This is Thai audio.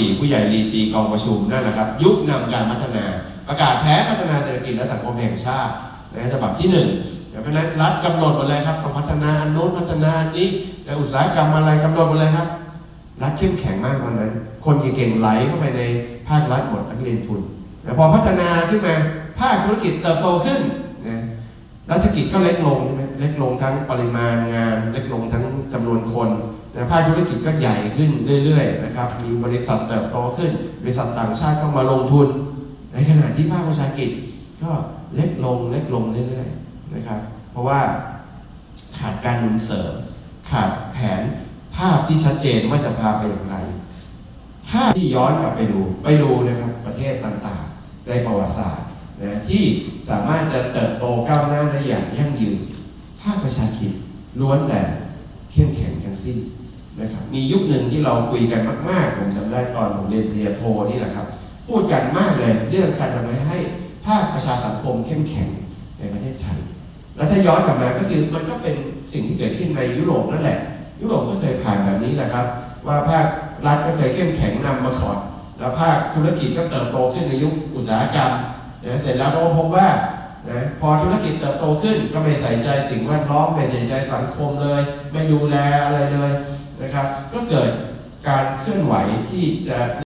4ผู้ใหญ่รีตีกองประชุมนั่นแหละครับ ยุคนำการพัฒนา ประกาศแผนพัฒนาเศรษฐกิจและสังคมแห่งชาตินะฉบับที่หนึ่งเพราะฉะนั้นรัฐกำหนดหมดเลยครับต้องพัฒนาอันโน้นพัฒนาอันนี้แต่อุตสาหกรรมอะไรกำหนดหมดเลยครับ รัฐเข้มแข็งมากวันนั้นคนเก่งๆไหลเข้าไปในภาครัฐหมดนักเรียนทุนแต่พอพัฒนาขึ้นมาภาคธุรกิจเติบโตขึ้นนะรัฐกิจก็เล็กลงใช่ไหมเล็กลงทั้งปริมาณงานเล็ก ภาคธุรกิจก็ใหญ่ขึ้นเรื่อยๆนะครับ มีบริษัทเติบโตขึ้น บริษัทต่างชาติเข้ามาลงทุน ในขณะที่ภาคประชากิจก็เล็กลงเล็กลงเรื่อยๆนะครับ เพราะว่าขาดการหนุนเสริม ขาดแผนภาพที่ชัดเจนว่าจะพาไปอย่างไร ถ้าที่ย้อนกลับไปดูไปดูนะครับประเทศต่างๆ ในประวัติศาสตร์นะที่สามารถจะเติบโตก้าวหน้าได้อย่างยั่งยืนภาคประชากิจล้วนแต่เข้มแข็งทั้งสิ้น นะครับมียุคหนึ่งที่เราคุยกันมาก ๆ ผมจำได้ตอนผมเรียนปริญญาโทนี่แหละครับ พูดกันมากเลยเรื่องการทำให้ภาคประชาสังคมเข้มแข็งในประเทศไทย แล้วถ้าย้อนกลับมาก็คือมันก็เป็นสิ่งที่เกิดขึ้นในยุโรปนั่นแหละ ยุโรปก็เคยผ่านแบบนี้แหละครับ ว่าภาครัฐก็เคยเข้มแข็งนำมาก่อนแล้วภาคธุรกิจก็เติบโตขึ้นในยุคอุตสาหกรรมนะเสร็จแล้วก็พบว่านะพอธุรกิจเติบโตขึ้นก็ไม่ใส่ใจสิ่งแวดล้อมไม่ใส่ใจสังคมเลย ไม่ดูแลอะไรเลย นะครับ ก็เกิดการเคลื่อนไหวที่จะ